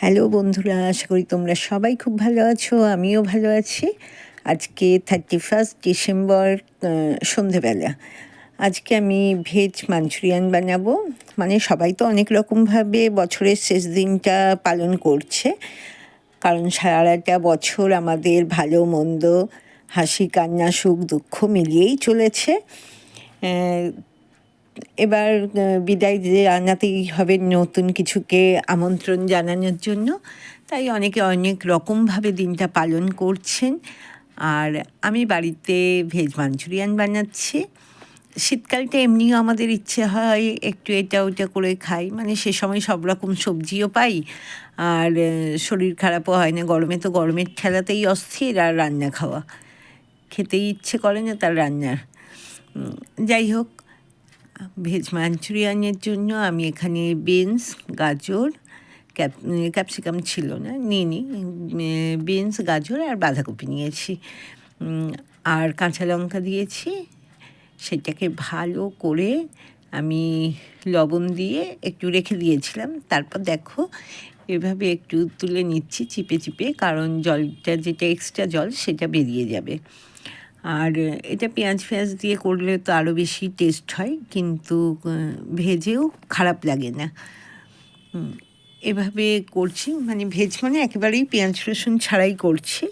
Hello বন্ধুরা, আশা করি তোমরা সবাই খুব ভালো আছো, আমিও ভালো আছি। আজকে থার্টি ফার্স্ট ডিসেম্বর সন্ধেবেলা। আজকে আমি ভেজ মাঞ্চুরিয়ান বানাবো। মানে সবাই তো অনেক রকমভাবে বছরের শেষ দিনটা পালন করছে। কারণ সারাটা বছর আমাদের ভালো, মন্দ, হাসি, কান্না, সুখ, দুঃখ মিলিয়েই চলেছে। এবার বিদায় যে আনাতেই হবে নতুন কিছুকে আমন্ত্রণ জানানোর জন্য। তাই অনেকে অনেক রকমভাবে দিনটা পালন করছেন। আর আমি বাড়িতে ভেজ মাঞ্চুরিয়ান বানাচ্ছি। শীতকালটা এমনিও আমাদের ইচ্ছে হয় একটু এটা ওটা করে খাই। মানে সে সময় সব রকম সবজিও পাই। আর শরীর খারাপও হয় না। গরমে তো গরমের ঠেলাতেই অস্থির আর রান্না খাওয়া। খেতেই ইচ্ছে করে না তার রান্নার। যাই হোক ভেজ মাঞ্চুরিয়ানের জন্য আমি এখানে বিনস, গাজর, ক্যাপ, ক্যাপসিকাম ছিল না নিয়ে বিনস, গাজর আর বাঁধাকপি নিয়েছি। আর কাঁচা লঙ্কা দিয়েছি। সেটাকে ভালো করে আমি লবণ দিয়ে একটু রেখে দিয়েছিলাম। তারপর দেখো, এভাবে একটু তুলে নিচ্ছি, চিপে চিপে, কারণ জলটা, যেটা এক্সট্রা জল, সেটা বেরিয়ে যাবে। আর এটা পেঁয়াজ ফেঁয়াজ দিয়ে করলে তো আরও বেশি টেস্ট হয়, কিন্তু ভেজেও খারাপ লাগে না। এভাবে করছি মানে ভেজ মানে একেবারেই পেঁয়াজ রসুন ছাড়াই করছি।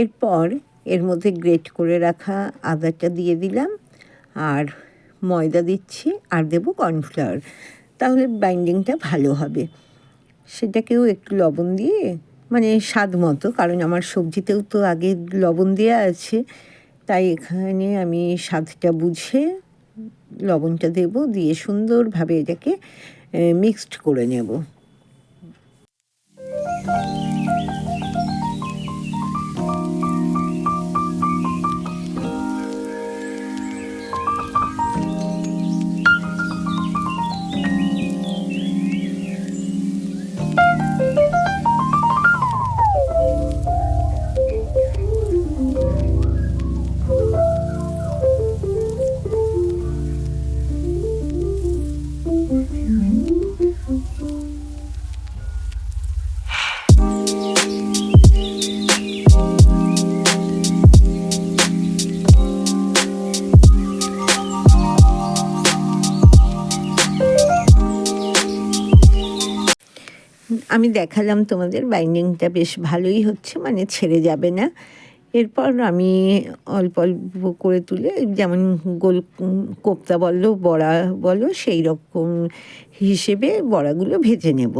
এরপর এর মধ্যে গ্রেট করে রাখা আদাটা দিয়ে দিলাম আর ময়দা দিচ্ছি আর দেবো কর্নফ্লাওয়ার তাহলে বাইন্ডিংটা ভালো হবে। সেটাকেও একটু লবণ দিয়ে মানে স্বাদ মতো, কারণ আমার সবজিতেও তো আগে লবণ দেওয়া আছে, তাই এখানে আমি স্বাদটা বুঝে লবণটা দেব, দিয়ে সুন্দরভাবে এটাকে মিক্সড করে নেব। দেখালাম তোমাদের বাইন্ডিংটা বেশ ভালোই হচ্ছে মানে ছেড়ে যাবে না। এরপর আমি অল্প অল্প করে তুলে, যেমন গোল কোপ্তা বলো, বড়া বলো, সেই রকম হিসেবে বড়াগুলো ভেজে নেব।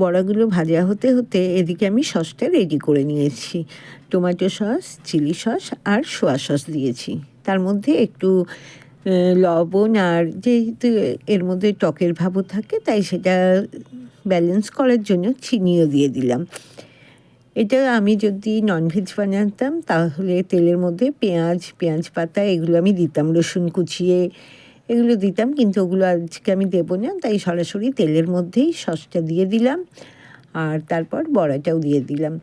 বড়াগুলো ভাজা হতে হতে এদিকে আমি সসটা রেডি করে নিয়েছি। টমেটো সস চিলি সস আর সোয়া সস দিয়েছি। তার মধ্যে একটু লবণ আর যেহেতু এর মধ্যে টকের ভাবও থাকে, তাই সেটা ব্যালেন্স করার জন্য চিনিও দিয়ে দিলাম। এটা আমি যদি ননভেজ বানাতাম, তাহলে তেলের মধ্যে পেঁয়াজ পেঁয়াজ পাতা এগুলো আমি দিতাম রসুন কুচিয়ে। এগুলো দিতাম, কিন্তু ওগুলো আজকে আমি দেবো না। তাই সরাসরি তেলের মধ্যেই সসটা দিয়ে দিলাম আর তারপর বড়াটাও দিয়ে দিলাম।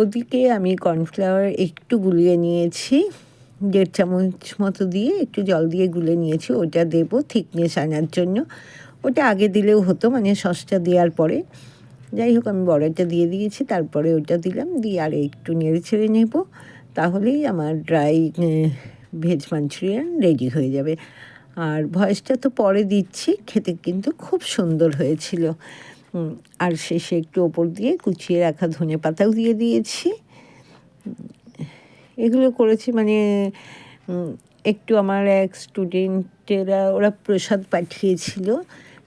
ওদিকে আমি কর্নফ্লাওয়ার একটু গুলিয়ে নিয়েছি, দেড় চামচ মতো দিয়ে একটু জল দিয়ে গুলে নিয়েছি। ওটা দেবো থিকনেস আনার জন্য। ওটা আগে দিলেও হতো মানে সসটা দেওয়ার পরে। যাই হোক, আমি বড়াটা দিয়ে দিয়েছি, তারপরে ওটা দিলাম, দিয়ে আর একটু নেড়ে ছেড়ে নেব। তাহলেই আমার ড্রাই ভেজ মাঞ্চুরিয়ান রেডি হয়ে যাবে। আর ভয়েসটা তো পরে দিচ্ছি, খেতে কিন্তু খুব সুন্দর হয়েছিল। আর শেষে একটু ওপর দিয়ে কুচিয়ে রাখা ধনে পাতাও দিয়ে দিয়েছি। এগুলো করেছি মানে একটু আমার এক স্টুডেন্টেরা, ওরা প্রসাদ পাঠিয়েছিল।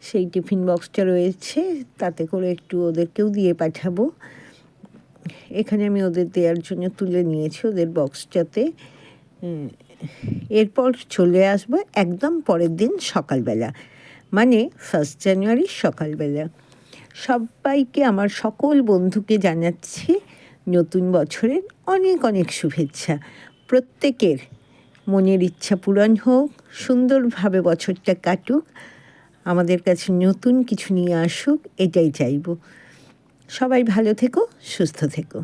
সেই টিফিন বক্সটা রয়েছে, তাতে করে একটু ওদেরকেও দিয়ে পাঠাবো। এখানে আমি ওদের দেওয়ার জন্য তুলে নিয়েছি ওদের বক্সটাতে। এরপর চলে আসব একদম পরের দিন সকালবেলা মানে ফার্স্ট জানুয়ারি সকালবেলা। সবাইকে, আমার সকল বন্ধুকে জানাচ্ছি নতুন বছরের অনেক অনেক শুভেচ্ছা। প্রত্যেকের মনের ইচ্ছা পূরণ হোক, সুন্দরভাবে বছরটা কাটুক, আমাদের কাছে নতুন কিছু নিয়ে আসুক, এটাই চাইব। সবাই ভালো থেকো, সুস্থ থেকো।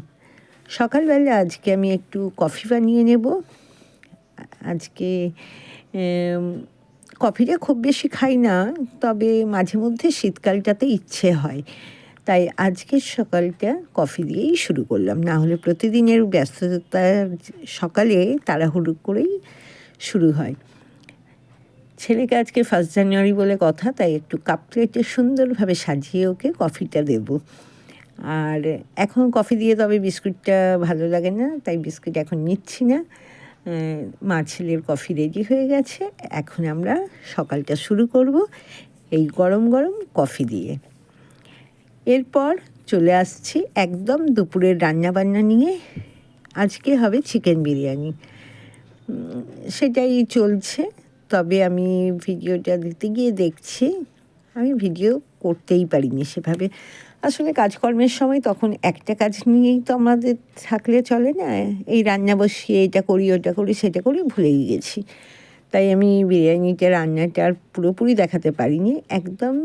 সকালবেলা আজকে আমি একটু কফি বানিয়ে নেব। আজকে কফিটা খুব বেশি খাই না, তবে মাঝে মধ্যে শীতকালটাতে ইচ্ছে হয়। তাই আজকের সকালটা কফি দিয়েই শুরু করলাম। না হলে প্রতিদিনের ব্যস্ততার সকালে তাড়াহুড়ো করেই শুরু হয়। ছেলেকে আজকে ফার্স্ট জানুয়ারি বলে কথা, তাই একটু কাপ প্লেটে সুন্দরভাবে সাজিয়ে ওকে কফিটা দেব। আর এখন কফি দিয়ে তবে বিস্কুটটা ভালো লাগে না, তাই বিস্কুট এখন নিচ্ছি না। মা ছেলের কফি রেডি হয়ে গেছে। এখন আমরা সকালটা শুরু করব এই গরম গরম কফি দিয়ে। এরপর চলে আসছি একদম দুপুরের রান্নাবান্না নিয়ে। আজকে হবে চিকেন বিরিয়ানি। সেটাই চলছে। তবে আমি ভিডিওটা দিতে গিয়ে দেখছি। আমি ভিডিও করতেই পারিনি সেভাবে। আসলে কাজকর্মের সময় তখন একটা কাজ নিয়েই তো আমাদের থাকলে চলে না। এই রান্না বসিয়ে এটা করি, ওটা করি, সেটা করি, ভুলেই গেছি। তাই আমি বিরিয়ানিটা, রান্নাটা আর পুরোপুরি দেখাতে পারিনি। একদম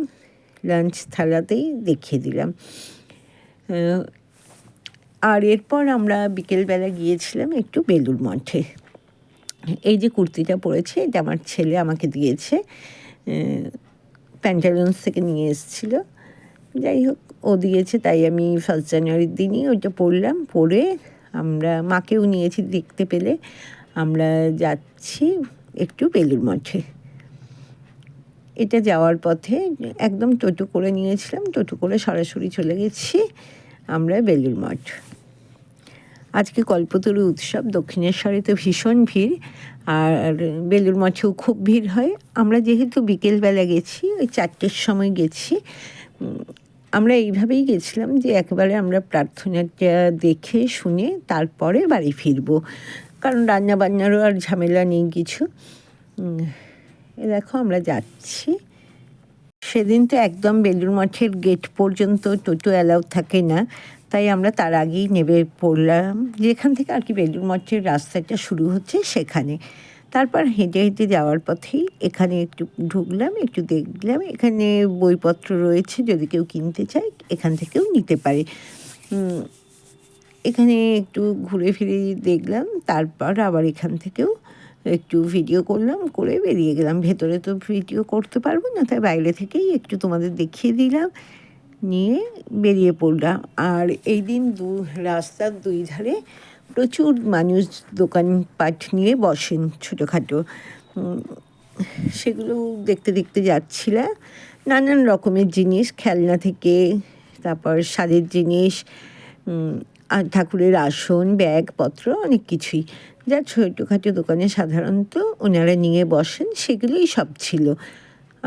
লাঞ্চ থালাতেই দেখিয়ে দিলাম। আর এরপর আমরা বিকেলবেলা গিয়েছিলাম একটু বেলুর মঠে। এই যে কুর্তিটা পরেছে, এটা আমার ছেলে আমাকে দিয়েছে। প্যান্টালুন্স থেকে নিয়ে এসেছিল। যাই হোক, ও দিয়েছে, তাই আমি ফার্স্ট জানুয়ারির দিনই ওইটা পড়লাম। পড়ে আমরা, মাকেও নিয়েছি দেখতে পেলে। আমরা যাচ্ছি একটু বেলুর মঠে। এটা যাওয়ার পথে একদম টোটো করে নিয়েছিলাম, টোটো করে সরাসরি চলে গেছি আমরা বেলুর মঠ। আজকে কল্পতরু উৎসব দক্ষিণেশ্বরে তো ভীষণ ভিড়, আর বেলুর মঠেও খুব ভিড় হয়। আমরা যেহেতু বিকেলবেলা গেছি, ওই চারটের সময় গেছি। আমরা এইভাবেই গেছিলাম যে একবারে আমরা প্রার্থনাটা দেখে শুনে তারপরে বাড়ি ফিরবো। কারণ রান্না বান্নারও আর ঝামেলা নেই কিছু। এ দেখো আমরা যাচ্ছি। সেদিন তো একদম বেলুর মঠের গেট পর্যন্ত টোটো অ্যালাউ থাকে না। তাই আমরা তার আগেই নেবে পড়লাম। যেখান থেকে আর কি বেলুর মঠের রাস্তাটা শুরু হচ্ছে সেখানে। তারপর হেঁটে হেঁটে যাওয়ার পথেই এখানে একটু ঢুকলাম, একটু দেখলাম, এখানে বইপত্র রয়েছে যদি কেউ কিনতে চায়, এখান থেকেও নিতে পারে। এখানে একটু ঘুরে ফিরে দেখলাম, তারপর আবার এখান থেকেও একটু ভিডিও করলাম, করে বেরিয়ে গেলাম। ভেতরে তো ভিডিও করতে পারব না, তাই বাইরে থেকেই একটু তোমাদের দেখিয়ে দিলাম, নিয়ে বেরিয়ে পড়লাম। আর এই দিন দু, রাস্তার দুই ধারে প্রচুর মানুষ দোকানপাট নিয়ে বসেন ছোটোখাটো। সেগুলো দেখতে দেখতে যাচ্ছিলাম নানান রকমের জিনিস, খেলনা থেকে, তারপর স্বাদের জিনিস আর ঠাকুরের আসন, ব্যাগপত্র, অনেক কিছুই। যা ছোটোখাটো দোকানে সাধারণত ওনারা নিয়ে বসেন, সেগুলোই সব ছিল।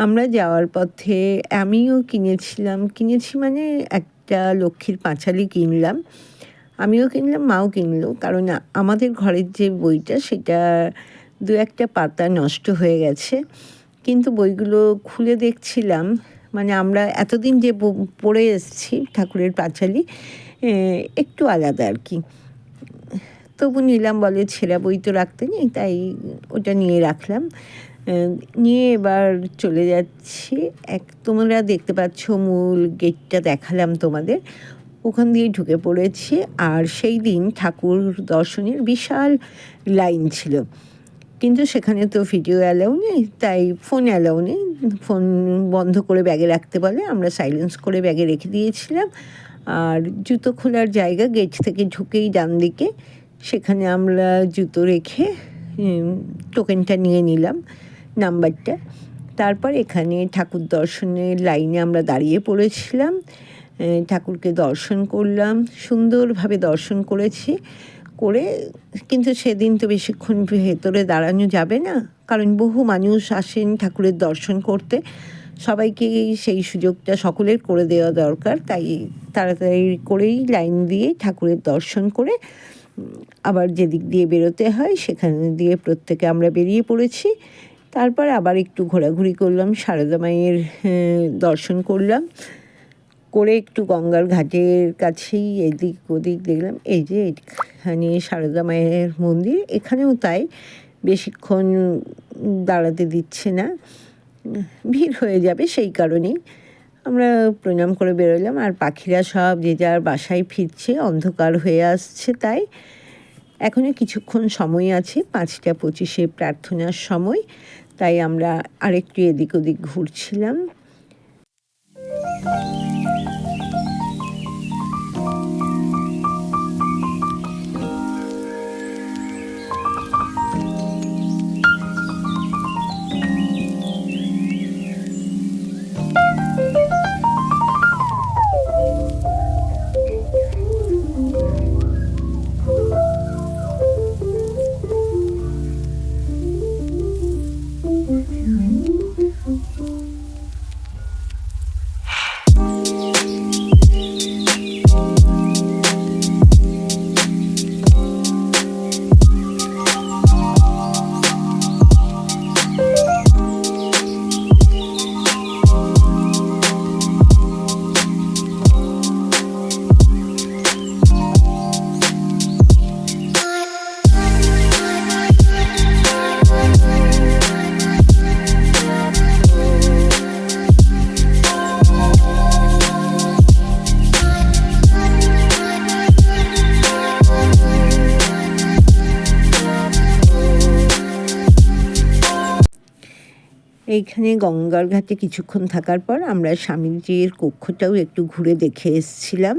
আমরা যাওয়ার পথে আমিও কিনেছিলাম। কিনেছি মানে একটা লক্ষ্মীর পাঁচালি কিনলাম। আমিও কিনলাম, মাও কিনলো। কারণ আমাদের ঘরের যে বইটা, সেটা দু একটা পাতা নষ্ট হয়ে গেছে। কিন্তু বইগুলো খুলে দেখছিলাম। মানে আমরা এতদিন যে পড়ে এসেছি ঠাকুরের পাঁচালি একটু আলাদা আর কি। তবু নিলাম, বলে ছেঁড়া বই তো রাখতে নেই, তাই ওটা নিয়ে রাখলাম। নিয়ে এবার চলে যাচ্ছি। এক, তোমরা দেখতে পাচ্ছ মূল গেটটা দেখালাম তোমাদের। ওখান দিয়ে ঢুকে পড়েছি আর সেই দিন ঠাকুর দর্শনের বিশাল লাইন ছিল। কিন্তু সেখানে তো ভিডিও অ্যালাউ নেই, তাই ফোন অ্যালাউ নেই। ফোন বন্ধ করে ব্যাগে রাখতে বলে আমরা সাইলেন্স করে ব্যাগে রেখে দিয়েছিলাম। আর জুতো খোলার জায়গা গেট থেকে ঢুকেই ডান দিকে সেখানে আমরা জুতো রেখে টোকেনটা নিয়ে নিলাম নাম্বারটা তারপর এখানে ঠাকুর দর্শনের লাইনে আমরা দাঁড়িয়ে পড়েছিলাম। ঠাকুরকে দর্শন করলাম, সুন্দরভাবে দর্শন করেছি, করে কিন্তু সেদিন তো বেশিক্ষণ ভেতরে দাঁড়ানো যাবে না, কারণ বহু মানুষ আসেন ঠাকুরের দর্শন করতে। সবাইকে সেই সুযোগটা সকলের করে দেওয়া দরকার, তাই তাড়াতাড়ি করেই লাইন দিয়ে ঠাকুরের দর্শন করে, আবার যেদিক দিয়ে বেরোতে হয় সেখান দিয়ে প্রত্যেকে আমরা বেরিয়ে পড়েছি। তারপর আবার একটু ঘোরাঘুরি করলাম, সারদা মায়ের দর্শন করলাম। করে একটু গঙ্গার ঘাটের কাছেই এদিক ওদিক দেখলাম। এই যে এখানে সারদা মায়ের মন্দির, এখানেও তাই বেশিক্ষণ দাঁড়াতে দিচ্ছে না। ভিড় হয়ে যাবে সেই কারণেই। আমরা প্রণাম করে বেরোলাম আর পাখিরা সব যে যার বাসায় ফিরছে, অন্ধকার হয়ে আসছে তাই। এখনও কিছুক্ষণ সময় আছে, পাঁচটা পঁচিশে প্রার্থনার সময়, তাই আমরা আরেকটু এদিক ওদিক ঘুরছিলাম। এইখানে গঙ্গার ঘাটে কিছুক্ষণ থাকার পর আমরা স্বামীজির কক্ষটাও একটু ঘুরে দেখে এসছিলাম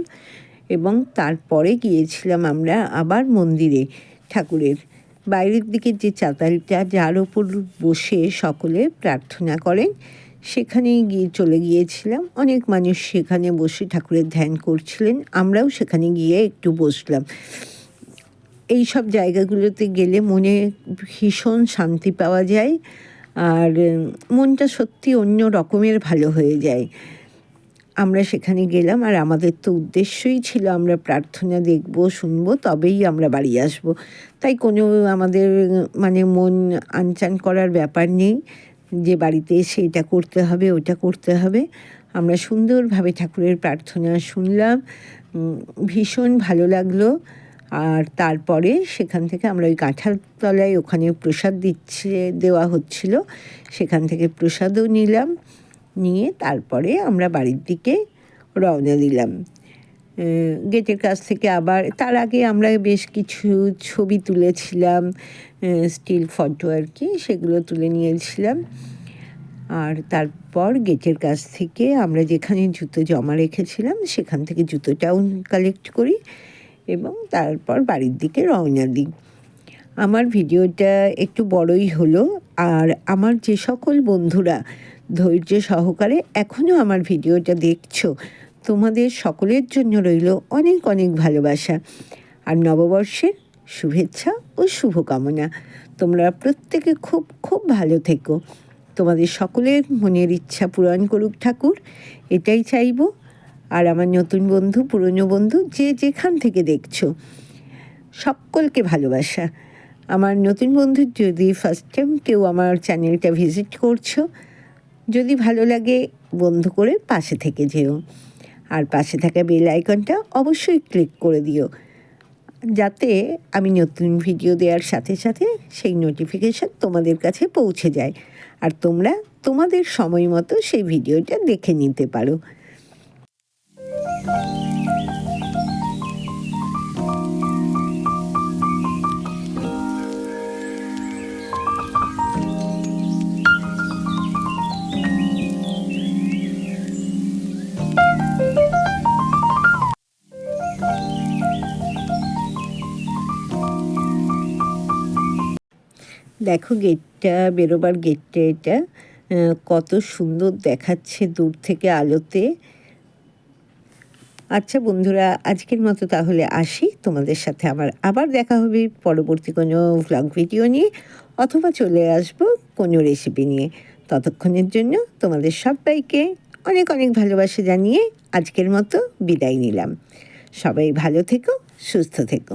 এবং তারপরে গিয়েছিলাম আমরা আবার মন্দিরে ঠাকুরের বাইরের দিকে যে চাতালটা যার ওপর বসে সকলে প্রার্থনা করেন, সেখানেই গিয়ে চলে গিয়েছিলাম। অনেক মানুষ সেখানে বসে ঠাকুরের ধ্যান করছিলেন, আমরাও সেখানে গিয়ে একটু বসলাম। এই সব জায়গাগুলোতে গেলে মনে ভীষণ শান্তি পাওয়া যায়। আর মনটা সত্যি অন্য রকমের ভালো হয়ে যায়। আমরা সেখানে গেলাম আর আমাদের তো উদ্দেশ্যই ছিল আমরা প্রার্থনা দেখব, শুনব, তবেই আমরা বাড়ি আসব। তাই কোনো আমাদের মানে মন আনচান করার ব্যাপার নেই যে বাড়িতে এসে এটা করতে হবে, ওটা করতে হবে। আমরা সুন্দরভাবে ঠাকুরের প্রার্থনা শুনলাম ভীষণ ভালো লাগল। আর তারপরে সেখান থেকে আমরা ওই কাঁঠাল তলায় ওখানে প্রসাদ দিচ্ছে, দেওয়া হচ্ছিল। সেখান থেকে প্রসাদও নিলাম, নিয়ে তারপরে আমরা বাড়ির দিকে রওনা দিলাম। গেটের কাছ থেকে আবার, তার আগে আমরা বেশ কিছু ছবি তুলেছিলাম স্টিল ফটো আর কি, সেগুলো তুলে নিয়েছিলাম। আর তারপর গেটের কাছ থেকে আমরা যেখানে জুতো জমা রেখেছিলাম, সেখান থেকে জুতোটাও কালেক্ট করি। এবং তারপর বাড়ির দিকে রওনা দিই। আমার ভিডিওটা একটু বড়ই হলো আর আমার যে সকল বন্ধুরা ধৈর্য সহকারে এখনও আমার ভিডিওটা দেখছ, তোমাদের সকলের জন্য রইল অনেক অনেক ভালোবাসা। আর নববর্ষের শুভেচ্ছা ও শুভকামনা। তোমরা প্রত্যেকে খুব খুব ভালো থেকো। তোমাদের সকলের মনের ইচ্ছা পূরণ করুক ঠাকুর, এটাই চাইব আর আমার নতুন বন্ধু, পুরনো বন্ধু, যে যেখান থেকে দেখছ, সকলকে ভালোবাসা। আমার নতুন বন্ধু যদি ফার্স্ট টাইম কেউ আমার চ্যানেলটা ভিজিট করছ, যদি ভালো লাগে বন্ধু করে পাশে থেকে যেও। আর পাশে থাকা বেল আইকনটা অবশ্যই ক্লিক করে দিও। যাতে আমি নতুন ভিডিও দেওয়ার সাথে সাথে সেই নোটিফিকেশান তোমাদের কাছে পৌঁছে যায়। আর তোমরা তোমাদের সময় মতো সেই ভিডিওটা দেখে নিতে পারো। দেখো গেটটা, বেরোবার গেটটা এটা। কত সুন্দর দেখাচ্ছে দূর থেকে আলোতে। আচ্ছা বন্ধুরা, আজকের মতো তাহলে আসি। তোমাদের সাথে আমার আবার দেখা হবে পরবর্তী কোনো ভ্লগ ভিডিও নিয়ে, অথবা চলে আসব কোনো রেসিপি নিয়ে। ততক্ষণের জন্য তোমাদের সবাইকে অনেক অনেক ভালোবাসা জানিয়ে আজকের মতো বিদায় নিলাম। সবাই ভালো থেকো, সুস্থ থেকো।